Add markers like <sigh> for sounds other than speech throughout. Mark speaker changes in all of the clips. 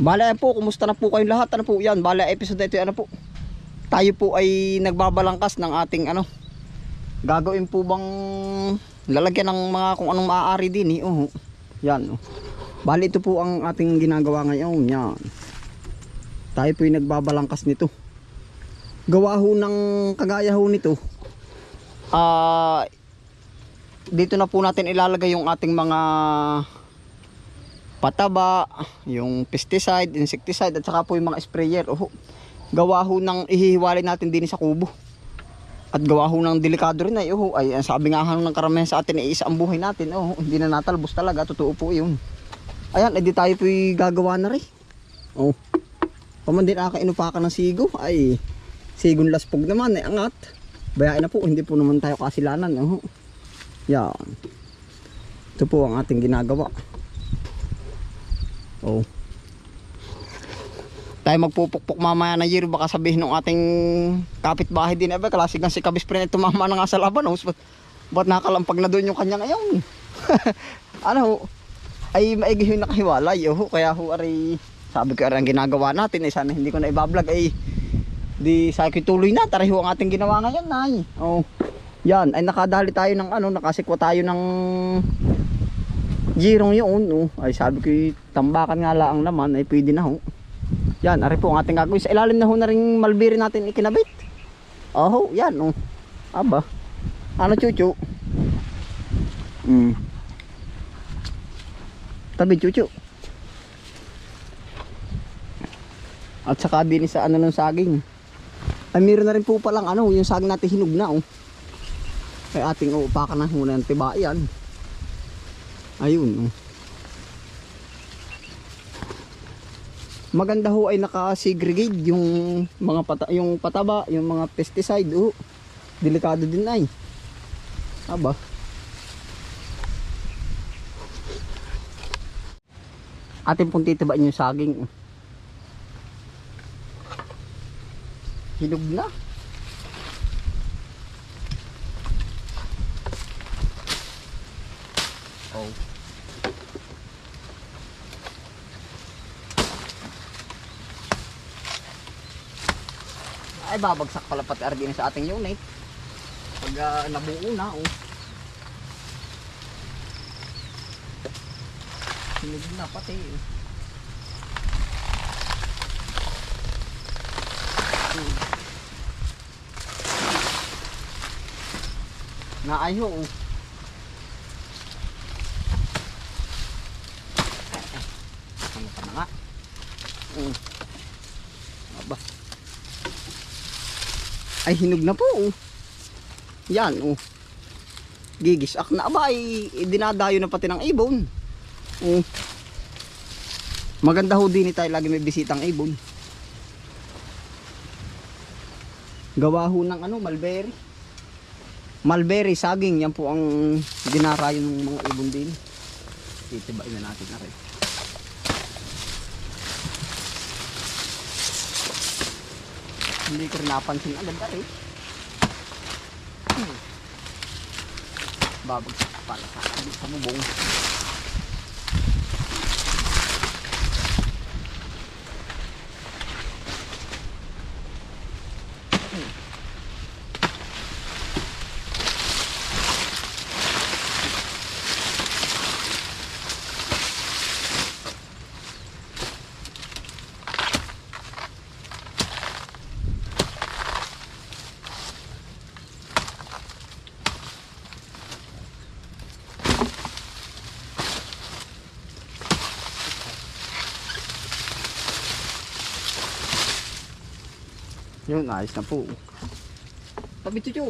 Speaker 1: Bala po, kumusta na po kayong lahat? Ano po yan? Bala episode na ito, ano po? Tayo po ay nagbabalangkas ng ating ano. Gagawin po bang lalagyan ng mga kung anong maaari din eh. Oh, yan. Oh. Bali ito po ang ating ginagawa ngayon. Yan. Tayo po ay nagbabalangkas nito. Gawa ho ng kagaya ho nito. Ah, dito na po natin ilalagay yung ating mga pataba, yung pesticide, insecticide at saka po yung mga sprayer. Oh, gawa ho ng ihihiwalay natin din sa kubo. At gawa ho ng delikado rin ay oh, ay sabi nga ng karamihan sa atin ay isa ang buhay natin. Oh, hindi na natalbos talaga, totoo po 'yun. Ayan, edi tayo po gagawa na rin. Oh. Paman din akainupakan ng sigo ay sigon laspog naman ay angat. Bayain na po, hindi po naman tayo kasilanan. Oh. Yan. Ito po ang ating ginagawa. Oh. Tayo magpupukpok mamaya na year baka sabihin ng ating kapitbahay din eh klase gan si Kabis Prin tumama na nga sa laban oh. Ba't, ba't nakalampag na doon yung kanya ngayon? <laughs> ano? Ay maigi yung nakahiwalay oh. Kaya ho ari sabi ko ari ang ginagawa natin eh sana hindi ko na ibablog ay di sa tuloy na tari ho ang ating ginawa ngayon nay. Oh. Yan ay nakadali tayo ng ano nakasikwa tayo ng Girong yun, oh. ay sabi ko eh, tambakan nga lang naman ay pwede na ho. Yan, ari po ang ating gagawin. Sa ilalim na ho na rin malbiri natin ikinabit. Oh, yan oh. Aba. Ano chuchu? Hmm. Tabi chuchu. At saka din sa ano ng saging. Ay meron na rin po palang ano, yung saging natin hinog na oh. Ay ating uupakan na ho ng tibayan. Ayun. Oh. Maganda ho ay naka-segregate yung mga pata yung pataba, yung mga pesticide. Oh. Delikado din ay. Aba. Atin pong titibain yung saging. oh. Hinog na. Oh. Ay babagsak pala pati RDN sa ating unit. Pag uh, nabuo na oh. Hinog na pati. eh. Hmm. Naayo oh. Ano ka na nga? Mm. Aba. Ay, hinog na po. Oh. Yan, oh. Gigisak na ba ay dinadayo na pati ng ibon. Oh. Maganda ho din tayo lagi may bisitang ibon. Gawa ho ng ano, mulberry. Mulberry, saging, yan po ang dinarayo ng mga ibon din. Titibain na natin na rin. Hindi ko rin napansin agad na rin. Hmm. Babagsak pala sa akin sa bubong. Yun, ayos na po. Tabi tuyo.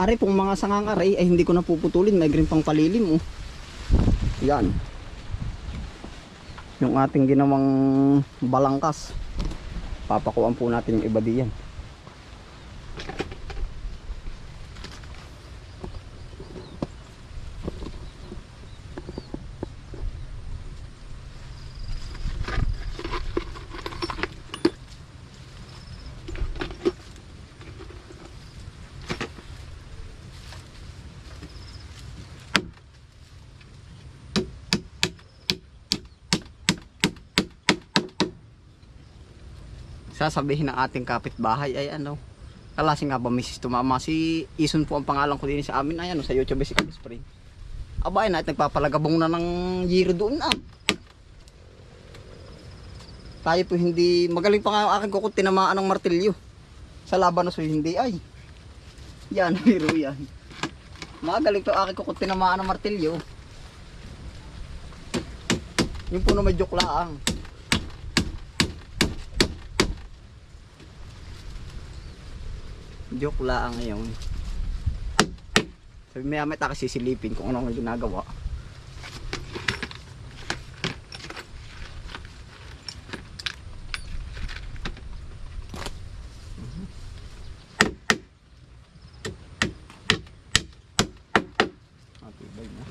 Speaker 1: Ari pong mga sangang aray ay hindi ko na puputulin, may green pang palilim oh. Yan. Yung ating ginawang balangkas papakuan po natin yung iba diyan sasabihin ng ating kapitbahay ay ano, kalasi nga ba Mrs. Tumama, si Ison po ang pangalan ko din sa amin, ay ano, sa YouTube si Spring. Aba, ay na, at nagpapalagabong na ng giro doon ah. Tayo po hindi, magaling pa nga ang aking kukot, tinamaan ng martilyo. Sa laban na so hindi ay. Yan, <laughs> biro yan. Magaling to aking kukot, tinamaan ng martilyo. Yung puno may joke Joke lang ngayon. Sabi maya may taka sisilipin kung ano ang ginagawa. Matibay na.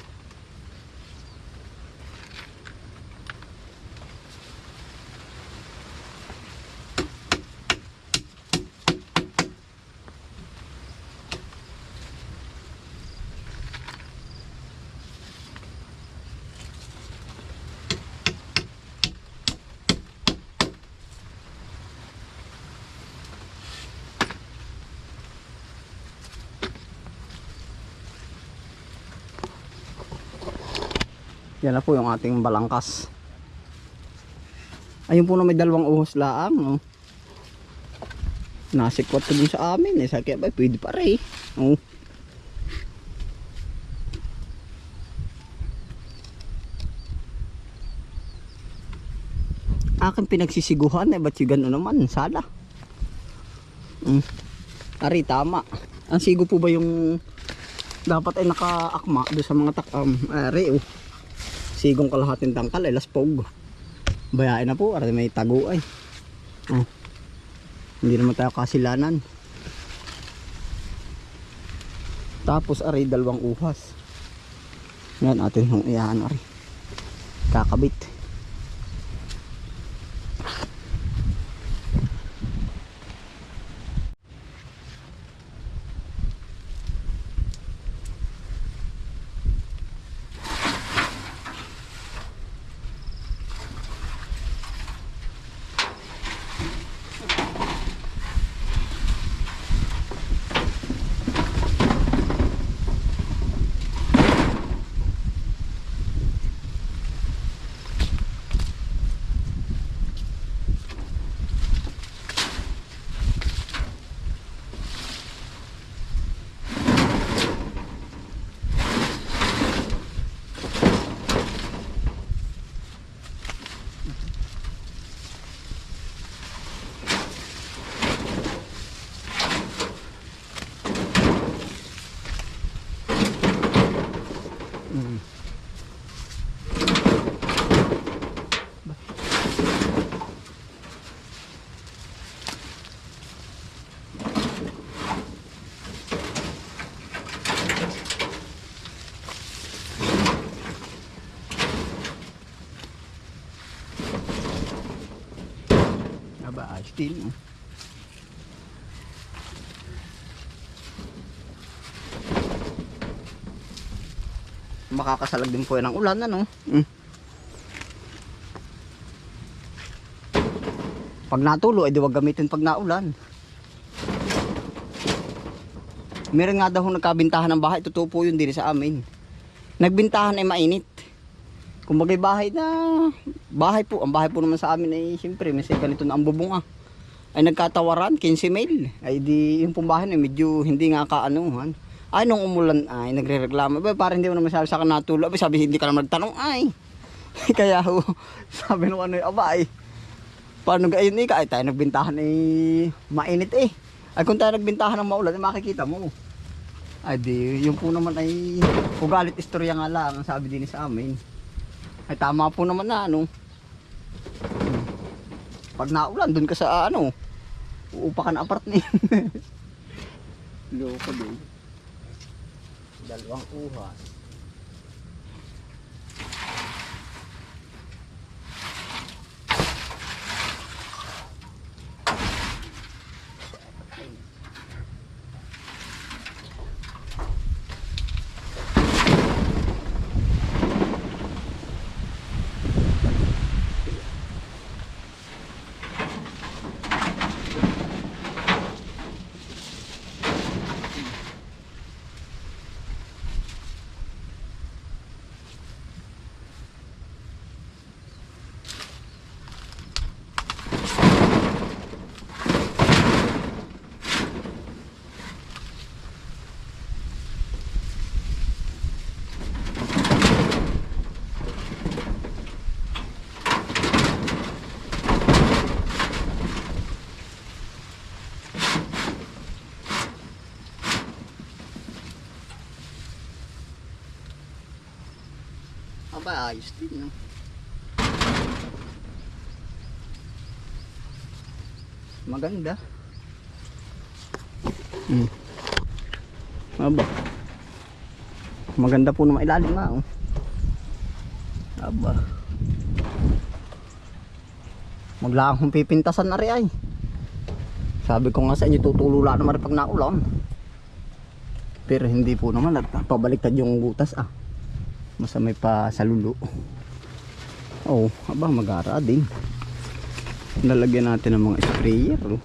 Speaker 1: Yan na po yung ating balangkas. Ayun po na may dalawang uhos laang. Oh. Nasikwat ko dun sa amin. Eh. Sa kaya ba, pwede pa rin. Oh. Akin pinagsisiguhan eh. Ba't yung gano'n naman? Sala. Mm. Ari, tama. Ang sigo po ba yung dapat ay nakaakma doon sa mga takam? Ari, oh sigong kalahating tangkal ay laspog. Bayain na po para may tago ay oh. hindi naman tayo kasilanan. Tapos aray dalawang uhas. Yan atin hong iyahan aray. Kakabit din oh. makakasalag din po yan ng ulan ano? Mm. pag natulo ay di wag gamitin pag naulan. Meron nga daw nagkabintahan ng bahay. Totoo po yun din sa amin. Nagbintahan ay mainit kumbaga bahay na bahay po. Ang bahay po naman sa amin ay siyempre may ganito na ang bubong ah ay nagkatawaran 15 mil. Ay di yung pong bahay na medyo hindi nga kaanuhan ay nung umulan ay nagrereklamo. Ba para hindi mo naman sabi sa akin natulo. Abay, sabi hindi ka naman nagtanong ay. <laughs> Kaya ho sabi nung ano aba ay. Paano gayon ika ay tayo nagbintahan ay mainit eh. Ay kung tayo nagbintahan ng maulan ay makikita mo. Ay di yung po naman ay ugalit istorya nga lang ang sabi din sa amin ay tama po naman na ano. Pag naulan doon ka sa ano uupa ka na apartment <laughs> loko din. Dalawang uhas Aba, ayos din, no? Maganda. Hmm. Aba. Maganda po na mailalim nga, oh. Aba. Maglahang pipintasan na rin ay. Sabi ko nga sa inyo, tutulula naman rin pag naulan. Pero hindi po naman, at pabaliktad yung butas ah. Basta may pa sa lulo. Oh, aba magara din. Lalagyan natin ng mga sprayer. Oh.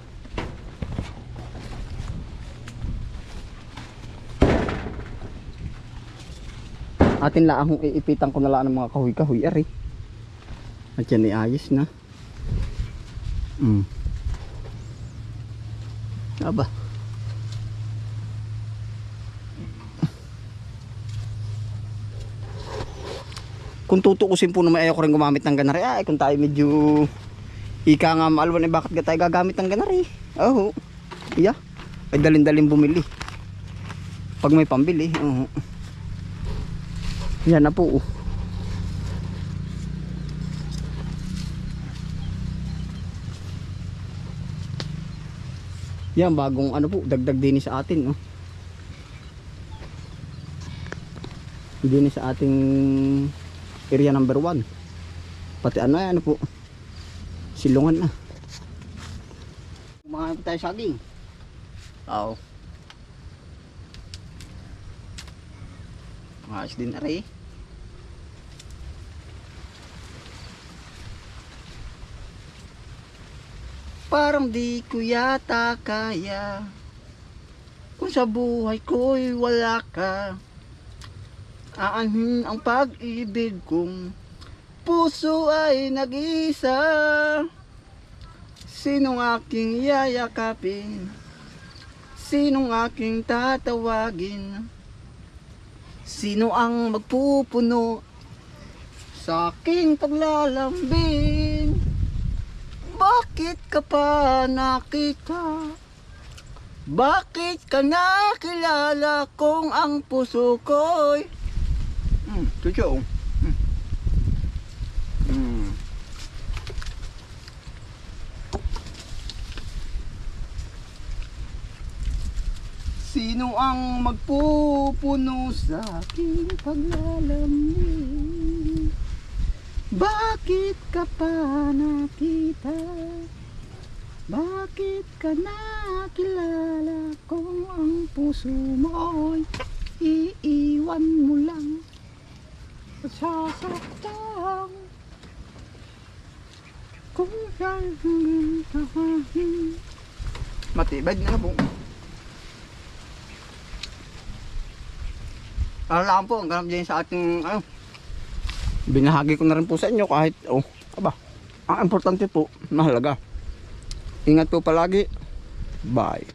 Speaker 1: Atin lang akong iipitan ko na lang ng mga kahoy-kahoy ari. At yan ay ayos na. Mm. Aba. Kung tutukusin po naman ayaw ko rin gumamit ng ganari. Ay kung tayo medyo ika nga maalwan eh bakit ka tayo gagamit ng ganari? Oo iya. Ay dalin-dalin bumili. Pag may pambili oo yan na po oh. yan bagong ano po dagdag din sa atin oh. din sa ating area number 1 pati ano yan ano po? Silungan na. Kumain po tayo saging. Oo ayos din na rin. Parang di ko yata kaya. Kung sa buhay ko'y wala ka aanhin ang pag-ibig kong puso ay nag-isa Sinong aking yayakapin? Sinong aking tatawagin? Sino ang magpupuno Sa aking paglalambing? Bakit ka pa nakita? Bakit ka nakilala kung ang puso ko'y Hmm, tuyo. Hmm. Hmm. Sino ang magpupuno sa aking paglalamig? Bakit ka pa nakita? Bakit ka nakilala kung ang puso mo'y iiwan mo lang? sasaktan matibay na po. Ano lang po ang ganap dyan sa ating ano binahagi ko na rin po sa inyo kahit oh aba ang importante po mahalaga. Ingat po palagi. Bye